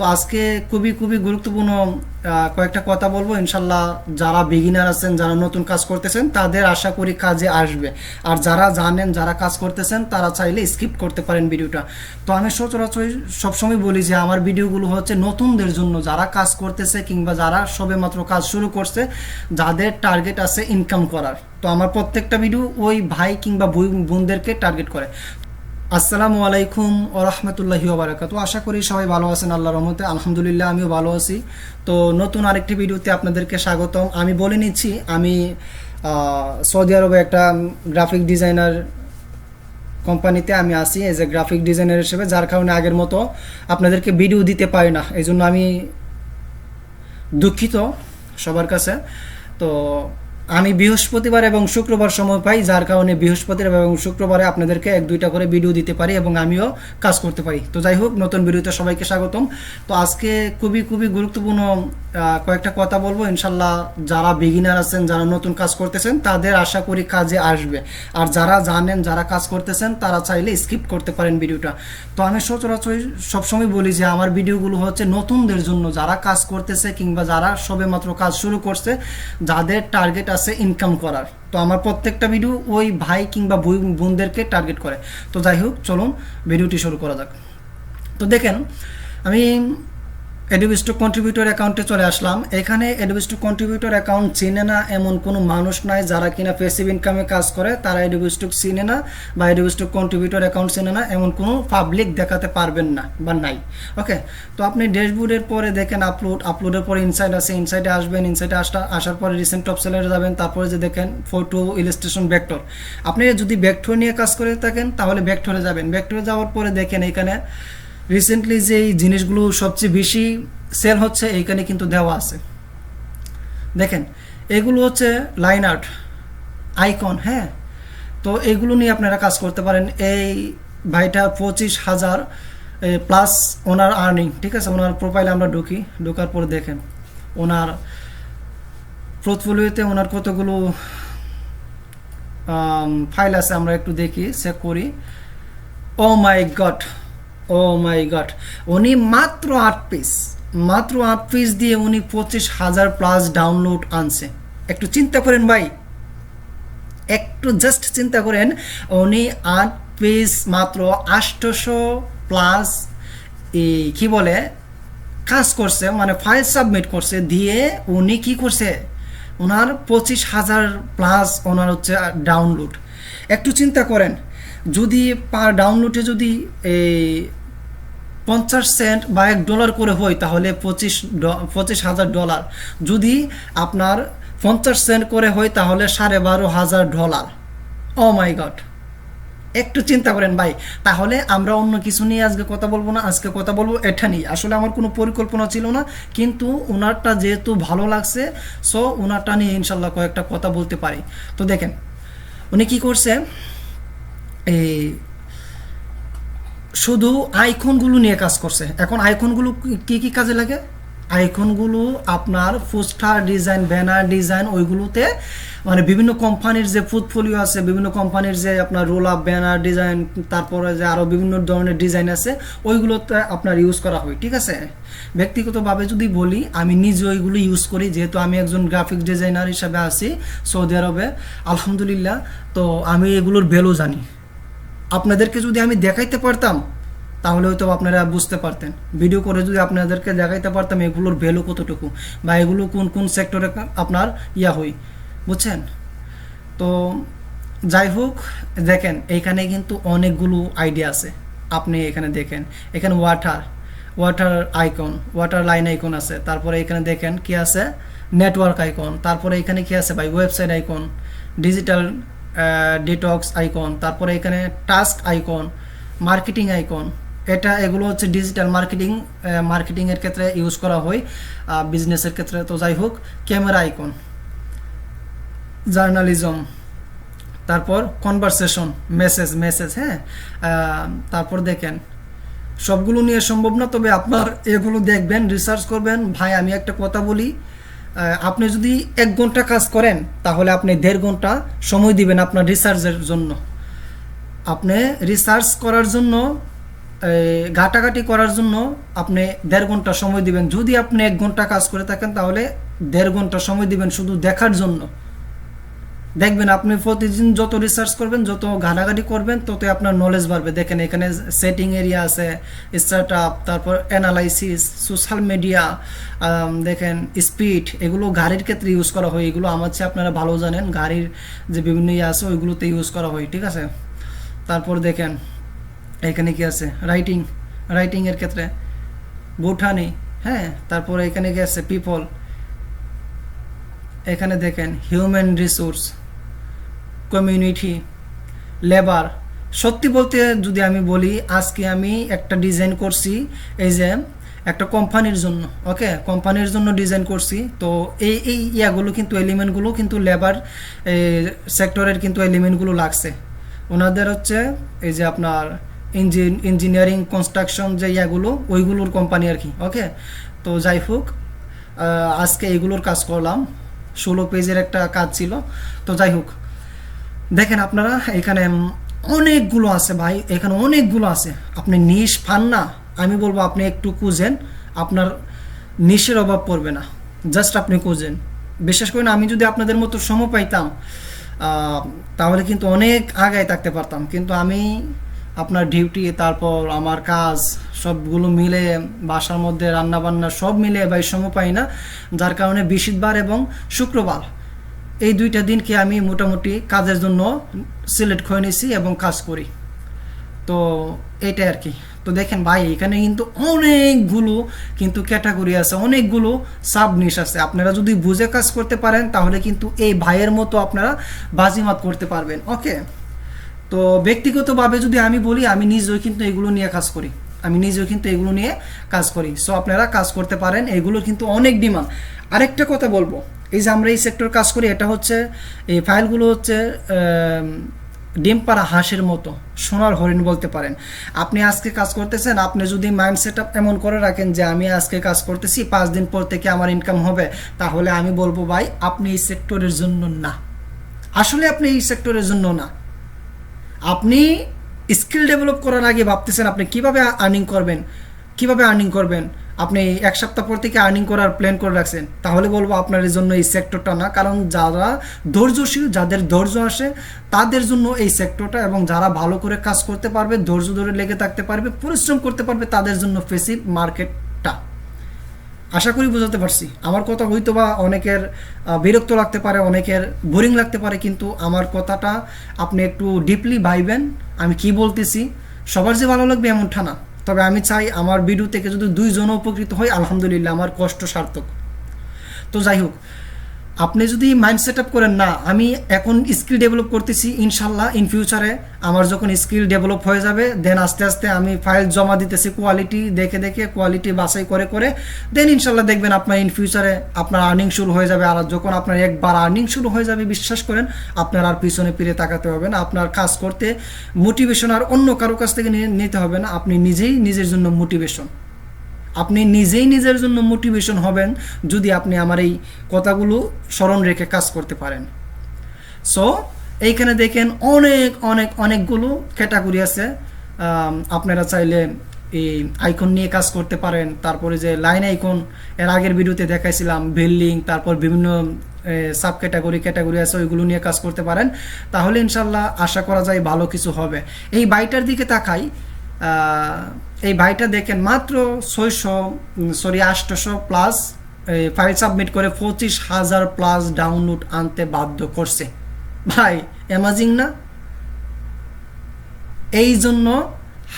তো আজকে খুবই খুবই গুরুত্বপূর্ণ কয়েকটা কথা বলব। ইনশাল্লাহ যারা বিগিনার আছেন, যারা নতুন কাজ করতেছেন, তাদের আশা করি কাজে আসবে। আর যারা জানেন, যারা কাজ করতেছেন, তারা চাইলে স্কিপ করতে পারেন ভিডিওটা। তো আমি সচরাচর সবসময় বলি যে, আমার ভিডিওগুলো হচ্ছে নতুনদের জন্য। যারা কাজ করতেছে কিংবা যারা সবেমাত্র কাজ শুরু করছে, যাদের টার্গেট আছে ইনকাম করার। তো আমার প্রত্যেকটা ভিডিও ওই ভাই কিংবা বোন- বোনদেরকে টার্গেট করে। আসসালামু আলাইকুম ও রহমতুল্লাহি ওবরাকাতু আশা করি সবাই ভালো আছেন আল্লাহ রহমতে। আলহামদুলিল্লাহ, আমিও ভালো আছি। তো নতুন আরেকটি ভিডিওতে আপনাদেরকে স্বাগতম। আমি বলে নিচ্ছি, আমি সৌদি আরবে একটা গ্রাফিক ডিজাইনার কোম্পানিতে আমি আসি এজ এ গ্রাফিক ডিজাইনার হিসেবে, যার কারণে আগের মতো আপনাদেরকে ভিডিও দিতে পারি না। এই জন্য আমি দুঃখিত সবার কাছে। তো আমি বৃহস্পতিবার এবং শুক্রবার সময় পাই, যার কারণে বৃহস্পতিবার এবং শুক্রবারে আপনাদেরকে এক দুইটা করে ভিডিও দিতে পারি এবং আমিও কাজ করতে পারি। তো যাই হোক, নতুন ভিডিওতে সবাইকে স্বাগতম। তো আজকে খুবই খুবই গুরুত্বপূর্ণ কয়েকটা কথা বলব। ইনশাল্লাহ যারা বিগিনার আছেন, যারা নতুন কাজ করতেছেন, তাদের আশা করি কাজে আসবে। আর যারা জানেন, যারা কাজ করতেছেন, তারা চাইলে স্কিপ করতে পারেন ভিডিওটা তো আমি সচরাচর সবসময় বলি যে, আমার ভিডিওগুলো হচ্ছে নতুনদের জন্য। যারা কাজ করতেছে কিংবা যারা সবেমাত্র কাজ শুরু করছে, যাদের টার্গেট আছে ইনকাম করার। তো আমার প্রত্যেকটা ভিডিও ওই ভাই কিংবা বোন- বোনদেরকে টার্গেট করে। তো যাই হোক, চলুন ভিডিওটি শুরু করা যাক। তো দেখেন, আমি এডুবিস্টক কন্ট্রিবিউটর অ্যাকাউন্টে চলে আসলাম। এখানে এডুবিস্টক কন্ট্রিবিউটর অ্যাকাউন্ট চিনে না এমন কোনো মানুষ নাই যারা কিনা প্যাসিভ ইনকামে কাজ করে। তারা এডুবিস্টক চিনে না বা এডুবিস্টক কন্ট্রিবিউটর অ্যাকাউন্ট চিনে না এমন কোনো পাবলিক দেখাতে পারবেন না বা নাই। ওকে তো আপনি ড্যাশবোর্ডের পরে দেখেন আপলোড আপলোডের পরে ইনসাইড আছে ইনসাইডে আসবেন ইনসাইডে আসা, আসার পরে রিসেন্ট টপ সেলারে যাবেন, তারপরে যে দেখেন ফটো ইলাস্ট্রেশন ভেক্টর আপনি যদি ভেক্টর নিয়ে কাজ করে থাকেন, তাহলে ভেক্টরে যাবেন। ভেক্টরে যাওয়ার পরে দেখেন এখানে রিসেন্টলি যে জিনিসগুলো সবচেয়ে বেশি সেল হচ্ছে, এইখানে কিন্তু দেওয়া আছে। দেখেন, এগুলো হচ্ছে লাইন আর্ট আইকন হ্যাঁ? তো এগুলো নিয়ে আপনারা কাজ করতে পারেন। এই ভাইটা পঁচিশ হাজার প্লাস ওনার আর্নিং ঠিক আছে? ওনার প্রোফাইলে আমরা ঢুকি। ঢোকার পর দেখেন, ওনার পোর্টফোলিওতে ওনার কতগুলো ফাইল আছে, আমরা একটু দেখি চেক করি। ও মাই গড ও মাই গড উনি মাত্র আট পিস মাত্র আট পিস দিয়ে উনি পঁচিশ হাজার প্লাস ডাউনলোড আনছে। একটু চিন্তা করেন ভাই। একটু জাস্ট চিন্তা করেন, উনি আট পিস মাত্র আষ্টশো প্লাস এই কি বলে, কাজ করছে মানে ফাইল সাবমিট করছে, দিয়ে উনি কি করছে? ওনার পঁচিশ হাজার প্লাস ওনার হচ্ছে ডাউনলোড একটু চিন্তা করেন, যদি পার ডাউনলোডে যদি পঞ্চাশ সেন্ট বা এক ডলার করে হয়, তাহলে পঁচিশ পঁচিশ হাজার ডলার। যদি আপনার পঞ্চাশ সেন্ট করে হয়, তাহলে সাড়ে বারো হাজার ডলার। ও মাই গড। একটু চিন্তা করেন ভাই, তাহলে আমরা অন্য কিছু নিয়ে আজকে কথা বলব না, আজকে কথা বলব এটা নিয়ে। আসলে আমার কোনো পরিকল্পনা ছিল না, কিন্তু ওনারটা যেহেতু ভালো লাগছে সো ওনারটা নিয়ে ইনশাল্লাহ কয়েকটা কথা বলতে পারি। তো দেখেন, উনি কি করছে, এই শুধু আইকনগুলো নিয়ে কাজ করছে। এখন আইকনগুলো কি কি কাজে লাগে? আইকনগুলো আপনার পোস্টার ডিজাইন, ব্যানার ডিজাইন, ওইগুলোতে মানে বিভিন্ন কোম্পানির যে পোর্টফোলিও আছে, বিভিন্ন কোম্পানির যে আপনার রোল আপ, ব্যানার ডিজাইন, তারপরে যে আরও বিভিন্ন ধরনের ডিজাইন আছে, ওইগুলোতে আপনার ইউজ করা হয়, ঠিক আছে? ব্যক্তিগতভাবে যদি বলি, আমি নিজে ওইগুলো ইউজ করি, যেহেতু আমি একজন গ্রাফিক ডিজাইনার হিসাবে আছি সৌদি আরবে। আলহামদুলিল্লাহ, তো আমি এগুলোর ভ্যালু জানি। আপনাদেরকে যদি আমি দেখাইতে পারতাম, তাহলে হয়তো আপনারা বুঝতে পারতেন। ভিডিও করে যদি আপনাদেরকে দেখাইতে পারতাম এগুলোর ভ্যালু কতটুকু বা এগুলো কোন কোন সেক্টরে আপনার ইয়া হই বুঝছেন? তো যাই হোক, দেখেন এইখানে কিন্তু অনেকগুলো আইডিয়া আছে। আপনি এখানে দেখেন, এখানে water water icon water line icon আছে। তারপরে এখানে দেখেন কি আছে নেটওয়ার্ক আইকন তারপরে এখানে কি আছে ভাই website icon digital detox icon তারপরে এখানে টাস্ক আইকন মার্কেটিং আইকন এটা এগুলো হচ্ছে ডিজিটাল মার্কেটিং মার্কেটিংয়ের ক্ষেত্রে ইউজ করা হয় বিজনেসের ক্ষেত্রে। তো যাই হোক ক্যামেরা আইকন জার্নালিজম তারপর কনভারসেশন মেসেজ মেসেজ হ্যাঁ? তারপর দেখেন, সবগুলো নিয়ে সম্ভব না, তবে আপনার এগুলো দেখবেন রিসার্চ করবেন। ভাই, আমি একটা কথা বলি আপনি যদি এক ঘণ্টা কাজ করেন, তাহলে আপনি দেড় ঘণ্টা সময় দিবেন আপনার রিসার্চের জন্য। আপনি রিসার্চ করার জন্য ঘাটাঘাটি করার জন্য আপনি দেড় ঘণ্টা সময় দিবেন। যদি আপনি এক ঘণ্টা কাজ করে থাকেন, তাহলে দেড় ঘণ্টা সময় দিবেন শুধু দেখার জন্য। দেখবেন আপনি প্রতিদিন যত রিসার্চ করবেন, যত ঘাটাঘাটি করবেন, ততই আপনার নলেজ বাড়বে। দেখেন এখানে সেটিং এরিয়া আছে স্টার্ট আপ তারপর অ্যানালাইসিস সোশ্যাল মিডিয়া দেখেন স্পিড এগুলো গাড়ির ক্ষেত্রে ইউজ করা হয়। এগুলো আমার চেয়ে আপনারা ভালো জানেন। গাড়ির যে বিভিন্ন ইয়ে আছে, ওইগুলোতে ইউজ করা হয়, ঠিক আছে? তারপর দেখেন, এখানে কি আছে? রাইটিং রাইটিংয়ের ক্ষেত্রে। বোঠানি হ্যাঁ? তারপরে এখানে কি আছে? পিপল এখানে দেখেন হিউম্যান রিসোর্স কমিউনিটি লেবার সত্যি বলতে যদি আমি বলি, আজকে আমি একটা ডিজাইন করছি, এই যে একটা কোম্পানির জন্য ওকে কোম্পানির জন্য ডিজাইন করছি, তো এই এই ইয়াগুলো কিন্তু এলিমেন্টগুলো কিন্তু লেবার সেক্টরের কিন্তু এলিমেন্টগুলো লাগছে। ওনাদের হচ্ছে, এই যে আপনার ইঞ্জিন ইঞ্জিনিয়ারিং কনস্ট্রাকশন যে ইয়াগুলো, ওইগুলোর কোম্পানি আর কি ওকে তো যাই হোক আজকে এগুলোর কাজ করলাম। ষোলো পেজের একটা কাজ ছিল। তো যাই হোক, দেখেন আপনারা, এখানে অনেকগুলো আছে ভাই, এখানে অনেকগুলো আছে। আপনি নিশ পান না, আমি বলব আপনি একটু খুঁজেন, আপনার নিশের অভাব পড়বে না, জাস্ট আপনি খুঁজেন। বিশেষ করে আমি যদি আপনাদের মতো সময় পাইতাম তাহলে কিন্তু অনেক আগায় থাকতে পারতাম, কিন্তু আমি আপনার ডিউটি তারপর আমার কাজ, সবগুলো মিলে, বাসার মধ্যে রান্না বান্না সব মিলে ভাই সময় পাই না। যার কারণে বৃহস্পতিবার এবং শুক্রবার এই দুইটা দিনকে আমি মোটামুটি কাজের জন্য সিলেক্ট করে নিয়েছি এবং কাজ করি। তো এটাই আর কি। তো দেখেন ভাই, এখানে কিন্তু অনেকগুলো কিন্তু ক্যাটাগরি আছে, অনেকগুলো সাব নিশ আছে। আপনারা যদি বুঝে কাজ করতে পারেন, তাহলে কিন্তু এই ভাইয়ের মতো আপনারা বাজিমাত করতে পারবেন। ওকে তো ব্যক্তিগতভাবে যদি আমি বলি, আমি নিজেও কিন্তু এগুলো নিয়ে কাজ করি। আমি নিজেও কিন্তু এগুলো নিয়ে কাজ করি। সো আপনারা কাজ করতে পারেন এগুলোর কিন্তু অনেক ডিমান্ড আরেকটা কথা বলব, এই যে আমরা এই সেক্টর কাজ করি, এটা হচ্ছে, এই ফাইলগুলো হচ্ছে ডিম পাড়া হাঁসের মতো, সোনার হরিণ বলতে পারেন। আপনি আজকে কাজ করতেছেন, আপনি যদি মাইন্ড সেট এমন করে রাখেন যে, আমি আজকে কাজ করতেছি, পাঁচ দিন পর থেকে আমার ইনকাম হবে, তাহলে আমি বলব, ভাই, আপনি এই সেক্টরের জন্য না। আসলে আপনি এই সেক্টরের জন্য না। আপনি স্কিল ডেভেলপ করার আগে ভাবতেছেন আপনি কীভাবে আর্নিং করবেন, কীভাবে আর্নিং করবেন? আপনি এক সপ্তাহ পর থেকে আর্নিং করার প্ল্যান করে রাখছেন, তাহলে বলব আপনার জন্য এই সেক্টরটা না, কারণ যারা ধৈর্যশীল, যাদের ধৈর্য আসে, তাদের জন্য এই সেক্টরটা এবং যারা ভালো করে কাজ করতে পারবে, ধৈর্য ধরে লেগে থাকতে পারবে, পরিশ্রম করতে পারবে, তাদের জন্য ফেসিভ মার্কেটটা আশা করি বোঝাতে পারছি। আমার কথা হয়তো বা অনেকের বিরক্ত লাগতে পারে, অনেকের বোরিং লাগতে পারে, কিন্তু আমার কথাটা আপনি একটু ডিপলি ভাইবেন। আমি কি বলতেছি? সবার যে ভালো লাগবে এমন ঠানা তবে আমি চাই আমার ভিডিও থেকে যদি দুইজন উপকৃত হয়, আলহামদুলিল্লাহ, আমার কষ্ট সার্থক। তো যাই হোক আপনি যদি মাইন্ড সেট আপ করেন, না, আমি এখন স্কিল ডেভেলপ করতেছি, ইনশাল্লাহ ইন ফিউচারে আমার যখন স্কিল ডেভেলপ হয়ে যাবে দেন আস্তে আস্তে আমি ফাইল জমা দিতেছি কোয়ালিটি দেখে দেখে কোয়ালিটি বাছাই করে করে দেন ইনশাল্লাহ দেখবেন আপনার ইন ফিউচারে আপনার আর্নিং শুরু হয়ে যাবে। আর যখন আপনার একবার আর্নিং শুরু হয়ে যাবে, বিশ্বাস করেন, আপনার আর পিছনে ফিরে তাকাতে হবে না। আপনার কাজ করতে মোটিভেশন আর অন্য কারও কাছ থেকে নিতে হবে না। আপনি নিজেই নিজের জন্য মোটিভেশন আপনি নিজেই নিজের জন্য মোটিভেশন হবেন যদি আপনি আমার এই কথাগুলো স্মরণ রেখে কাজ করতে পারেন। সো এইখানে দেখেন অনেক অনেক, অনেকগুলো ক্যাটাগরি আছে। আপনারা চাইলে এই আইকন নিয়ে কাজ করতে পারেন। তারপরে যে লাইন আইকন এর আগের ভিডিওতে দেখাইছিলাম বিল্ডিং তারপর বিভিন্ন সাব ক্যাটাগরি ক্যাটাগরি আছে, ওইগুলো নিয়ে কাজ করতে পারেন। তাহলে ইনশাল্লাহ আশা করা যায় ভালো কিছু হবে। এই বাইটার দিকে তাকাই এই ভাইটা দেখেন মাত্র ছয়শো সরি আটশোশো প্লাস ফাইল সাবমিট করে পঁচিশ হাজার প্লাস ডাউনলোড আনতে বাধ্য করছে। ভাই অ্যামাজিং না? এই জন্য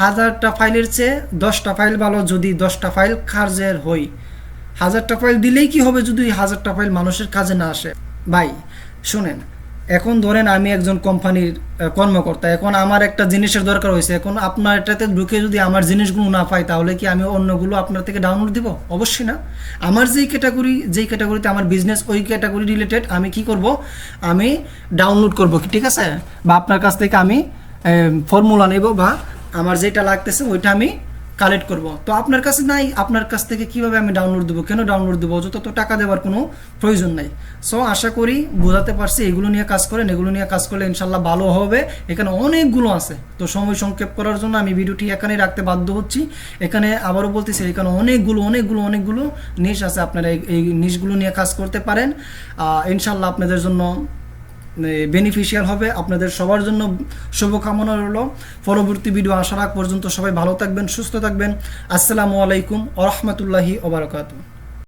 হাজারটা ফাইলের চেয়ে দশটা ফাইল ভালো, যদি দশটা ফাইল কাজের হই। হাজারটা ফাইল দিলেই কি হবে যদি হাজারটা ফাইল মানুষের কাজে না আসে? ভাই, শুনেন এখন ধরেন আমি একজন কোম্পানির কর্মকর্তা, এখন আমার একটা জিনিসের দরকার হয়েছে, এখন আপনার এটাতে ঢুকে যদি আমার জিনিসগুলো না পাই, তাহলে কি আমি অন্যগুলো আপনার থেকে ডাউনলোড দিব? অবশ্যই না। আমার যেই ক্যাটাগরি যেই ক্যাটাগরিতে আমার বিজনেস ওই ক্যাটাগরি রিলেটেড আমি কি করব? আমি ডাউনলোড করব ঠিক আছে? বা আপনার কাছ থেকে আমি ফর্মুলা নেব বা আমার যেটা লাগতেছে, ওইটা আমি কালেক্ট করব। তো আপনার কাছে নাই, আপনার কাছ থেকে কীভাবে আমি ডাউনলোড দেবো? কেন ডাউনলোড দেবো? অযথা তো টাকা দেওয়ার কোনো প্রয়োজন নাই। সো আশা করি বোঝাতে পারছি, এগুলো নিয়ে কাজ করেন, এগুলো নিয়ে কাজ করলে ইনশাল্লাহ ভালো হবে। এখানে অনেকগুলো আছে। তো সময় সংক্ষেপ করার জন্য আমি ভিডিওটি এখানে রাখতে বাধ্য হচ্ছি। এখানে আবারও বলতেছি, এখানে অনেকগুলো অনেকগুলো অনেকগুলো নিশ আছে। আপনারা এই- এই নিশগুলো নিয়ে কাজ করতে পারেন। ইনশাল্লাহ আপনাদের জন্য বেনিফিশিয়াল হবে। আপনাদের সবার জন্য শুভকামনা রইল। পরবর্তী ভিডিও আসার আগ পর্যন্ত সবাই ভালো থাকবেন, সুস্থ থাকবেন। আসসালামু আলাইকুম ওরহমতুল্লাহি ওবরাকাতু